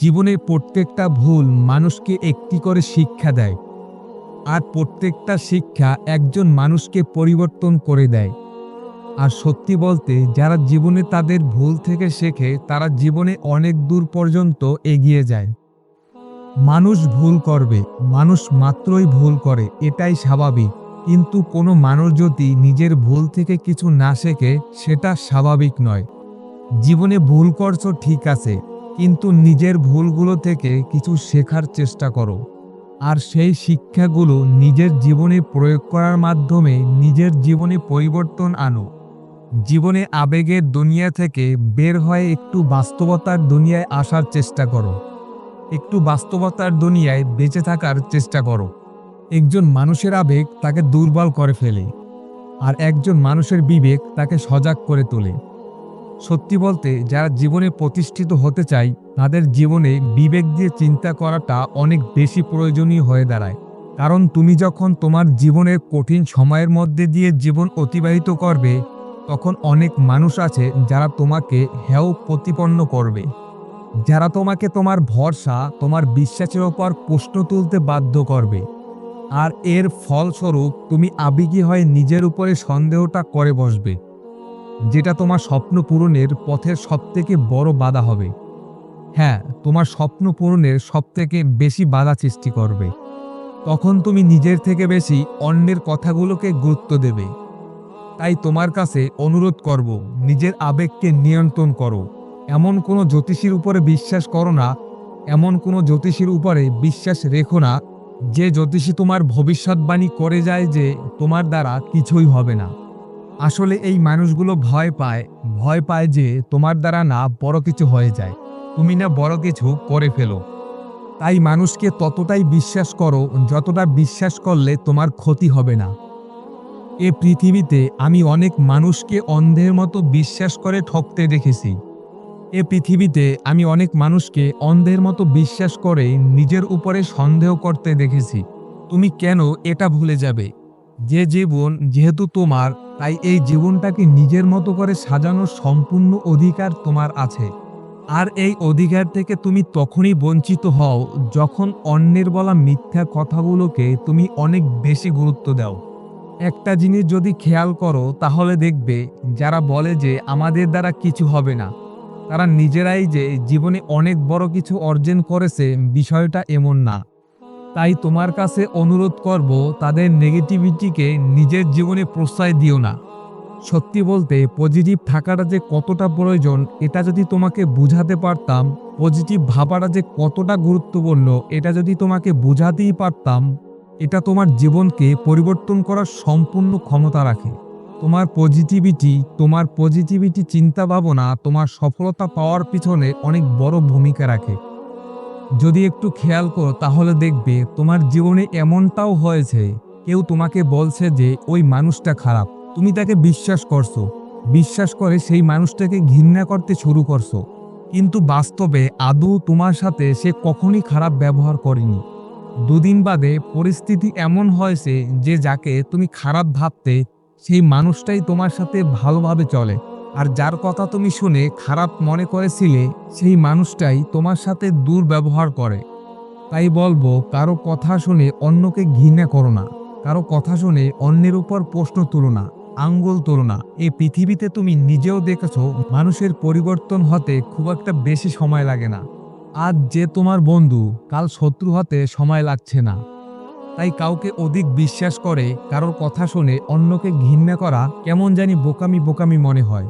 জীবনের প্রত্যেকটা ভুল মানুষকে একটি করে শিক্ষা দেয়। আর প্রত্যেকটা শিক্ষা একজন মানুষকে পরিবর্তন করে দেয়। আর সত্যি বলতে, যারা জীবনে তাদের ভুল থেকে শেখে, তারা জীবনে অনেক দূর পর্যন্ত এগিয়ে যায়। মানুষ ভুল করবে, মানুষ মাত্রই ভুল করে, এটাই স্বাভাবিক। কিন্তু কোনো মানুষ যদি নিজের ভুল থেকে কিছু না শেখে, সেটা স্বাভাবিক নয়। জীবনে ভুল করছ ঠিক আছে কিন্তু নিজের ভুলগুলো থেকে কিছু শেখার চেষ্টা করো। আর সেই শিক্ষাগুলো নিজের জীবনে প্রয়োগ করার মাধ্যমে নিজের জীবনে পরিবর্তন আনো। জীবনে আবেগের দুনিয়া থেকে বের হয়ে একটু বাস্তবতার দুনিয়ায় আসার চেষ্টা করো। একটু বাস্তবতার দুনিয়ায় বেঁচে থাকার চেষ্টা করো। একজন মানুষের আবেগ তাকে দুর্বল করে ফেলে। আর একজন মানুষের বিবেক তাকে সজাগ করে তোলে। সত্যি বলতে, যারা জীবনে প্রতিষ্ঠিত হতে চায়, তাদের জীবনে বিবেক দিয়ে চিন্তা করাটা অনেক বেশি প্রয়োজনীয় হয়ে দাঁড়ায়। কারণ তুমি যখন তোমার জীবনের কঠিন সময়ের মধ্যে দিয়ে জীবন অতিবাহিত করবে, তখন অনেক মানুষ আছে যারা তোমাকে হেয় প্রতিপন্ন করবে। যারা তোমাকে তোমার ভরসা, তোমার বিশ্বাসের ওপর প্রশ্ন তুলতে বাধ্য করবে। আর এর ফলস্বরূপ, তুমি আবেগী হয়ে নিজের উপরে সন্দেহটা করে বসবে। যেটা তোমার স্বপ্ন পূরণের পথের সবথেকে বড় বাধা হবে। হ্যাঁ তোমার স্বপ্ন পূরণের সবথেকে বেশি বাধা সৃষ্টি করবে। তখন তুমি নিজের থেকে বেশি অন্যের কথাগুলোকে গুরুত্ব দেবে। তাই তোমার কাছে অনুরোধ করব, নিজের আবেগকে নিয়ন্ত্রণ করো। এমন কোনো জ্যোতিষীর উপরে বিশ্বাস করো না, এমন কোনো জ্যোতিষীর উপরে বিশ্বাস রেখো না, যে জ্যোতিষী তোমার ভবিষ্যৎবাণী করে যায় যে তোমার দ্বারা কিছুই হবে না। আসলে এই মানুষগুলো ভয় পায় ভয় পায় যে তোমার দ্বারা না বড় কিছু হয়ে যায়। তুমি না বড় কিছু করে ফেলো। তাই মানুষকে ততটাই বিশ্বাস করো, যতটা বিশ্বাস করলে তোমার ক্ষতি হবে না। এ পৃথিবীতে আমি অনেক মানুষকে অন্ধের মতো বিশ্বাস করে ঠকতে দেখেছি। এ পৃথিবীতে আমি অনেক মানুষকে অন্ধের মতো বিশ্বাস করে নিজের উপরে সন্দেহ করতে দেখেছি। তুমি কেন এটা ভুলে যাবে? যে জীবন যেহেতু তোমার তাই এই জীবনটাকে নিজের মতো করে সাজানোর সম্পূর্ণ অধিকার তোমার আছে। আর এই অধিকার থেকে তুমি তখনই বঞ্চিত হও যখন অন্যের বলা মিথ্যা কথাগুলোকে তুমি অনেক বেশি গুরুত্ব দাও। একটা জিনিস যদি খেয়াল করো, তাহলে দেখবে যারা বলে যে আমাদের দ্বারা কিছু হবে না, তারা নিজেরাই যে জীবনে অনেক বড় কিছু অর্জন করেছে, বিষয়টা এমন না। তাই তোমার কাছে অনুরোধ করব তাদের নেগেটিভিটিকে নিজের জীবনে প্রশ্রয় দিও না। সত্যি বলতে পজিটিভ থাকাটা যে কতটা প্রয়োজন, এটা যদি তোমাকে বুঝাতে পারতাম পজিটিভ ভাবাটা যে কতটা গুরুত্বপূর্ণ, এটা যদি তোমাকে বুঝাতেই পারতাম, এটা তোমার জীবনকে পরিবর্তন করার সম্পূর্ণ ক্ষমতা রাখে। তোমার পজিটিভিটি তোমার পজিটিভিটি চিন্তা ভাবনা তোমার সফলতা পাওয়ার পিছনে অনেক বড় ভূমিকা রাখে। যদি একটু খেয়াল করো, তাহলে দেখবে তোমার জীবনে এমনটাও হয়েছে। কেউ তোমাকে বলছে যে, ওই মানুষটা খারাপ। তুমি তাকে বিশ্বাস করছ। বিশ্বাস করে সেই মানুষটাকে ঘৃণা করতে শুরু করছ। কিন্তু বাস্তবে আদৌ তোমার সাথে সে কখনই খারাপ ব্যবহার করেনি। দুদিন বাদে পরিস্থিতি এমন হয়েছে যে, যাকে তুমি খারাপ ভাবতে সেই মানুষটাই তোমার সাথে ভালোভাবে চলে। আর যার কথা তুমি শুনে খারাপ মনে করেছিলে, সেই মানুষটাই তোমার সাথে দুর্ব্যবহার করে। তাই বলব, কারও কথা শুনে অন্যকে ঘৃণা করো না। কারও কথা শুনে অন্যের উপর প্রশ্ন তুলো না, আঙ্গুল তোলো না। এই পৃথিবীতে তুমি নিজেও দেখেছ, মানুষের পরিবর্তন হতে খুব একটা বেশি সময় লাগে না। আজ যে তোমার বন্ধু, কাল শত্রু হতে সময় লাগছে না। তাই কাউকে অধিক বিশ্বাস করে, কারোর কথা শুনে অন্যকে ঘৃণা করা কেমন জানি বোকামি বোকামি মনে হয়।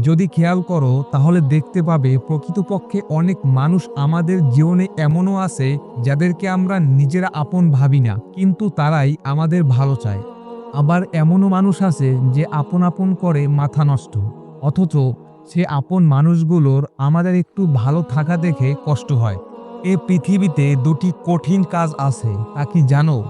যদি খেয়াল করো, তাহলে দেখতে পাবে প্রকৃতপক্ষে অনেক মানুষ আমাদের জীবনে এমনও আছে, যাদেরকে আমরা নিজেরা আপন ভাবি না, কিন্তু তারাই আমাদের ভালো চায়। আবার এমনও মানুষ আছে যে আপন আপন করে মাথা নষ্ট, অথচ সে আপন মানুষগুলোর আমাদের একটু ভালো থাকা দেখে কষ্ট হয়। এ পৃথিবীতে দুটি কঠিন কাজ আছে। তা কি জানো,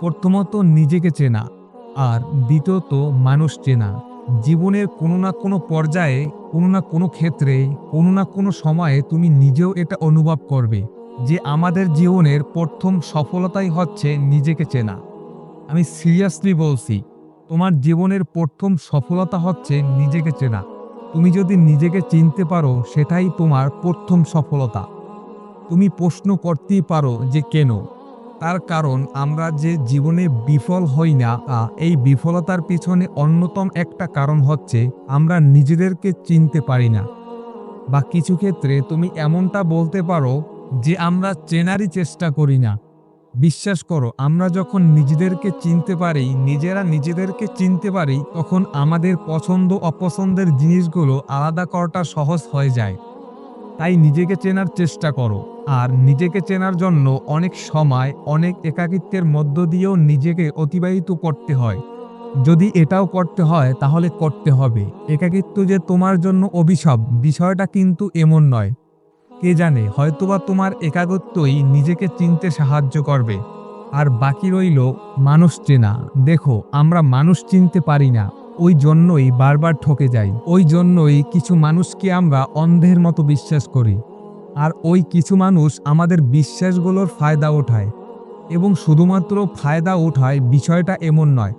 প্রথমত নিজেকে চেনা, আর দ্বিতীয়ত মানুষ চেনা। জীবনের কোনো না কোনো পর্যায়ে, কোনো না কোনো ক্ষেত্রে, কোনো না কোনো সময়ে তুমি নিজেও এটা অনুভব করবে যে আমাদের জীবনের প্রথম সফলতাই হচ্ছে নিজেকে চেনা। আমি সিরিয়াসলি বলছি, তোমার জীবনের প্রথম সফলতা হচ্ছে নিজেকে চেনা। তুমি যদি নিজেকে চিনতে পারো, সেটাই তোমার প্রথম সফলতা। তুমি প্রশ্ন করতেই পারো যে কেন। তার কারণ, আমরা যে জীবনে বিফল হই না এই বিফলতার পিছনে অন্যতম একটা কারণ হচ্ছে, আমরা নিজেদেরকে চিনতে পারি না। বা কিছু ক্ষেত্রে তুমি এমনটা বলতে পারো যে আমরা চেনারই চেষ্টা করি না। বিশ্বাস করো, আমরা যখন নিজেদেরকে চিনতে পারি, নিজেরা নিজেদেরকে চিনতে পারি, তখন আমাদের পছন্দ অপছন্দের জিনিসগুলো আলাদা করাটা সহজ হয়ে যায়। তাই নিজেকে চেনার চেষ্টা করো, আর নিজেকে চেনার জন্য অনেক সময় অনেক একাকিত্বের মধ্য দিয়েও নিজেকে অতিবাহিত করতে হয়। যদি এটাও করতে হয়, তাহলে করতে হবে। একাকিত্ব যে তোমার জন্য অভিশাপ, বিষয়টা কিন্তু এমন নয়। কে জানে, হয়তোবা তোমার একাকত্বই নিজেকে চিনতে সাহায্য করবে। আর বাকি রইল, মানুষ চেনা। দেখো, আমরা মানুষ চিনতে পারি না। ওই জন্যই বারবার ঠকে যাই। ওই জন্যই কিছু মানুষকে আমরা অন্ধের মতো বিশ্বাস করি। আর ওই কিছু মানুষ আমাদের বিশ্বাসগুলোর ফায়দা ওঠায়। এবং শুধুমাত্র ফায়দা ওঠায় বিষয়টা এমন নয়,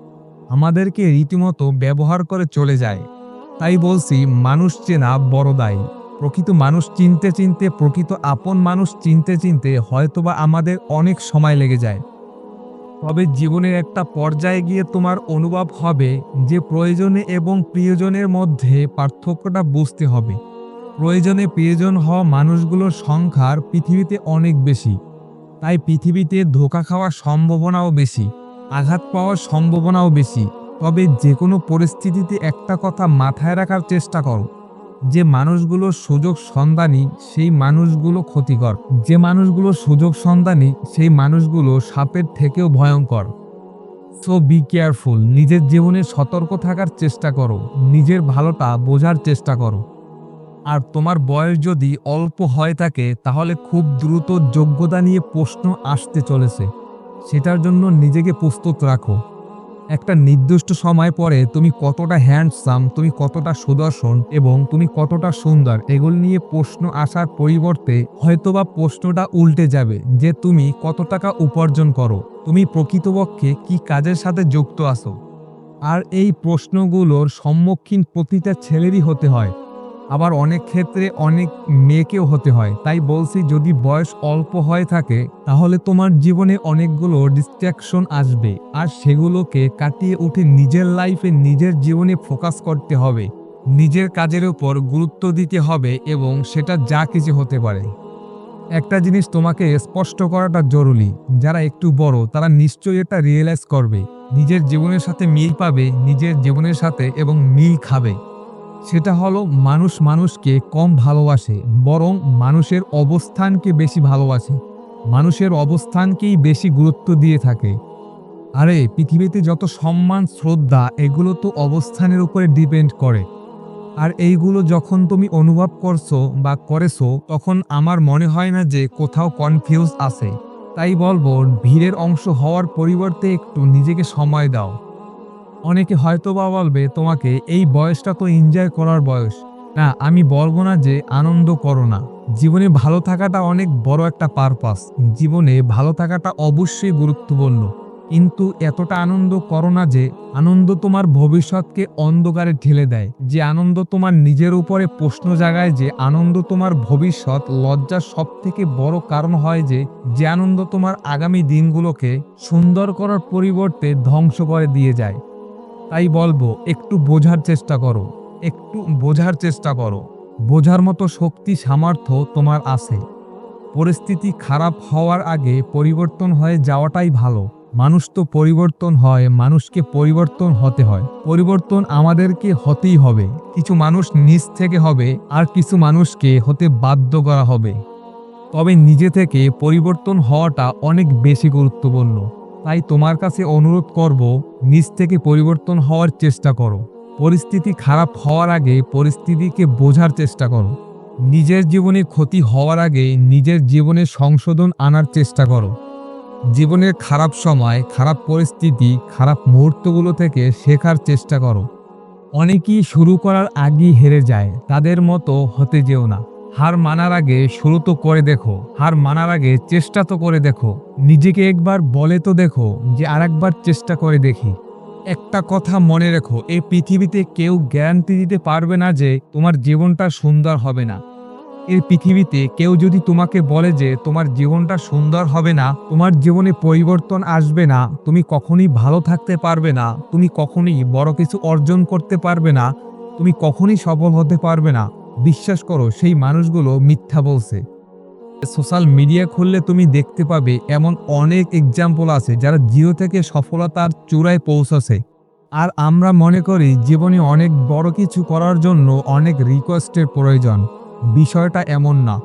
আমাদেরকে রীতিমতো ব্যবহার করে চলে যায়। তাই বলছি, মানুষ চেনা বড় দায়ী। প্রকৃত মানুষ চিনতে চিনতে, প্রকৃত আপন মানুষ চিনতে চিনতে হয়তোবা আমাদের অনেক সময় লেগে যায়। তবে জীবনের একটা পর্যায়ে গিয়ে তোমার অনুভব হবে যে প্রয়োজনে এবং প্রিয়জনের মধ্যে পার্থক্যটা বুঝতে হবে। প্রয়োজনে প্রিয়জন হওয়া মানুষগুলোর সংখ্যার পৃথিবীতে অনেক বেশি, তাই পৃথিবীতে ধোকা খাওয়ার সম্ভাবনাও বেশি, আঘাত পাওয়ার সম্ভাবনাও বেশি। তবে যে কোনো পরিস্থিতিতে একটা কথা মাথায় রাখার চেষ্টা করো। যে মানুষগুলো সুযোগ সন্ধানী সেই মানুষগুলো ক্ষতিকর। যে মানুষগুলো সুযোগ সন্ধানী সেই মানুষগুলো সাপের থেকেও ভয়ঙ্কর। সো বি কেয়ারফুল নিজের জীবনে সতর্ক থাকার চেষ্টা করো, নিজের ভালোটা বোঝার চেষ্টা করো। আর তোমার বয়স যদি অল্প হয়ে থাকে, তাহলে খুব দ্রুত যোগ্যতা নিয়ে প্রশ্ন আসতে চলেছে। সেটার জন্য নিজেকে প্রস্তুত রাখো। একটা নির্দিষ্ট সময় পরে তুমি কতটা হ্যান্ডসাম তুমি কতটা সুদর্শন এবং তুমি কতটা সুন্দর, এগুলো নিয়ে প্রশ্ন আসার পরিবর্তে হয়তোবা প্রশ্নটা উল্টে যাবে যে তুমি কত টাকা উপার্জন করো, তুমি প্রকৃতপক্ষে কি কাজের সাথে যুক্ত আসো আর এই প্রশ্নগুলোর সম্মুখীন প্রতিটা ছেলেরই হতে হয়। আবার অনেক ক্ষেত্রে অনেক মেয়েকেও হতে হয়। তাই বলছি, যদি বয়স অল্প হয়ে থাকে, তাহলে তোমার জীবনে অনেকগুলো ডিস্ট্রাকশন আসবে। আর সেগুলোকে কাটিয়ে উঠে নিজের লাইফে নিজের জীবনে ফোকাস করতে হবে। নিজের কাজের উপর গুরুত্ব দিতে হবে এবং সেটা যা কিছু হতে পারে। একটা জিনিস তোমাকে স্পষ্ট করাটা জরুরি। যারা একটু বড়, তারা নিশ্চয়ই এটা রিয়েলাইজ করবে। নিজের জীবনের সাথে মিল পাবে, নিজের জীবনের সাথে এবং মিল খাবে। সেটা হলো মানুষ মানুষকে কম ভালোবাসে, বরং মানুষের অবস্থানকে বেশি ভালোবাসে। মানুষের অবস্থানকেই বেশি গুরুত্ব দিয়ে থাকে। আরে, পৃথিবীতে যত সম্মান, শ্রদ্ধা, এগুলো তো অবস্থানের উপরে ডিপেন্ড করে। আর এইগুলো যখন তুমি অনুভব করছ বা করেছ, তখন আমার মনে হয় না যে কোথাও কনফিউজ আছে। তাই বলব, ভিড়ের অংশ হওয়ার পরিবর্তে একটু নিজেকে সময় দাও। অনেকে হয়তো বা বলবে, তোমাকে এই বয়সটা তো এনজয় করার বয়স। না, আমি বলব না যে আনন্দ করো না। জীবনে ভালো থাকাটা অনেক বড় একটা পারপাস জীবনে ভালো থাকাটা অবশ্যই গুরুত্বপূর্ণ। কিন্তু এতটা আনন্দ করো না যে আনন্দ তোমার ভবিষ্যৎকে অন্ধকারে ঠেলে দেয়। যে আনন্দ তোমার নিজের উপরে প্রশ্ন জাগায় যে আনন্দ তোমার ভবিষ্যৎ লজ্জার সব থেকে বড় কারণ হয় যে যে আনন্দ তোমার আগামী দিনগুলোকে সুন্দর করার পরিবর্তে ধ্বংস করে দিয়ে যায়। তাই বলব, একটু বোঝার চেষ্টা করো, একটু বোঝার চেষ্টা করো। বোঝার মতো শক্তি, সামর্থ্য তোমার আছে। পরিস্থিতি খারাপ হওয়ার আগে পরিবর্তন হয়ে যাওয়াটাই ভালো। মানুষ তো পরিবর্তন হয়, মানুষকে পরিবর্তন হতে হয়। পরিবর্তন আমাদেরকে হতেই হবে। কিছু মানুষ নিজ থেকে হবে, আর কিছু মানুষকে হতে বাধ্য করা হবে। তবে নিজে থেকে পরিবর্তন হওয়াটা অনেক বেশি গুরুত্বপূর্ণ। তাই তোমার কাছে অনুরোধ করব, নিজ থেকে পরিবর্তন হওয়ার চেষ্টা করো। পরিস্থিতি খারাপ হওয়ার আগে পরিস্থিতিকে বোঝার চেষ্টা করো। নিজের জীবনে ক্ষতি হওয়ার আগে নিজের জীবনে সংশোধন আনার চেষ্টা করো। জীবনের খারাপ সময়, খারাপ পরিস্থিতি, খারাপ মুহূর্তগুলো থেকে শেখার চেষ্টা করো। অনেকেই শুরু করার আগেই হেরে যায়, তাদের মতো হতে যেও না। হার মানার আগে শুরু তো করে দেখো, হার মানার আগে চেষ্টা তো করে দেখো। নিজেকে একবার বলে তো দেখো যে আরেকবার চেষ্টা করে দেখি। একটা কথা মনে রেখো, এই পৃথিবীতে কেউ গ্যারান্টি দিতে পারবে না যে তোমার জীবনটা সুন্দর হবে না। এই পৃথিবীতে কেউ যদি তোমাকে বলে যে তোমার জীবনটা সুন্দর হবে না, তোমার জীবনে পরিবর্তন আসবে না, তুমি কখনই ভালো থাকতে পারবে না, তুমি কখনই বড় কিছু অর্জন করতে পারবে না, তুমি কখনই সফল হতে পারবে না। বিশ্বাস করো, সেই মানুষগুলো মিথ্যা বলছে। সোশ্যাল মিডিয়া খুললে তুমি দেখতে পাবে এমন অনেক এক্সাম্পল আছে যারা জিও থেকে সফলতার চূড়ায় পৌঁছাছে। আর আমরা মনে করি জীবনে অনেক বড় কিছু করার জন্য অনেক রিকোয়েস্টের প্রয়োজন। বিষয়টা এমন না।